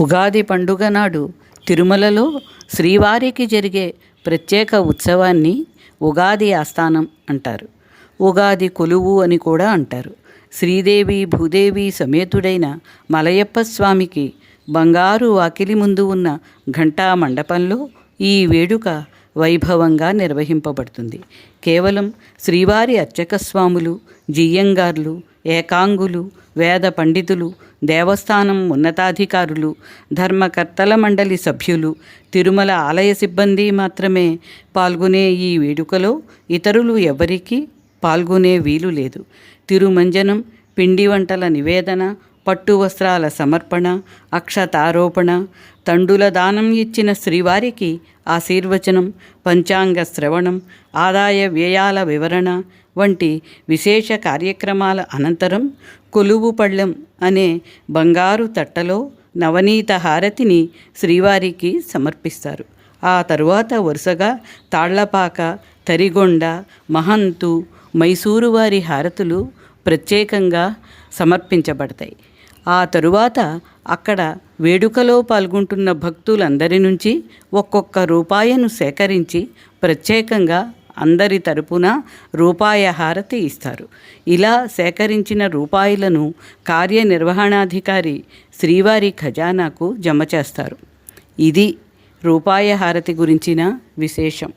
ఉగాది పండుగ నాడు తిరుమలలో శ్రీవారికి జరిగే ప్రత్యేక ఉత్సవాన్ని ఉగాది ఆస్థానం అంటారు. ఉగాది కొలువు అని కూడా అంటారు. శ్రీదేవి భూదేవి సమేతుడైన మలయప్ప స్వామికి బంగారు వాకిలి ముందు ఉన్న ఘంటా మండపంలో ఈ వేడుక వైభవంగా నిర్వహింపబడుతుంది. కేవలం శ్రీవారి అర్చక స్వాములు జియ్యంగార్లు ఏకాంగులు వేద పండితులు దేవస్థానం ఉన్నతాధికారులు ధర్మకర్తల మండలి సభ్యులు తిరుమల ఆలయ సిబ్బంది మాత్రమే పాల్గొనే ఈ వేడుకలో ఇతరులు ఎవరికీ పాల్గొనే వీలు లేదు. తిరుమంజనం పిండి వంటల నివేదన పట్టు వస్త్రాల సమర్పణ అక్షతారోపణ తండుల దానం ఇచ్చిన శ్రీవారికి ఆశీర్వచనం పంచాంగ శ్రవణం ఆదాయ వ్యయాల వివరణ వంటి విశేష కార్యక్రమాల అనంతరం కొలువు పళ్ళెం అనే బంగారు తట్టలో నవనీత హారతిని శ్రీవారికి సమర్పిస్తారు. ఆ తరువాత వరుసగా తాళ్ళపాక తరిగొండ మహంతు మైసూరు వారి హారతులు ప్రత్యేకంగా సమర్పించబడతాయి. ఆ తరువాత అక్కడ వేడుకలో పాల్గొంటున్న భక్తులందరి నుంచి ఒక్కొక్క రూపాయను సేకరించి ప్రత్యేకంగా అందరి తరపున రూపాయ హారతి ఇస్తారు. ఇలా సేకరించిన రూపాయలను కార్యనిర్వహణాధికారి శ్రీవారి ఖజానాకు జమ చేస్తారు. ఇది రూపాయ హారతి గురించిన విశేషం.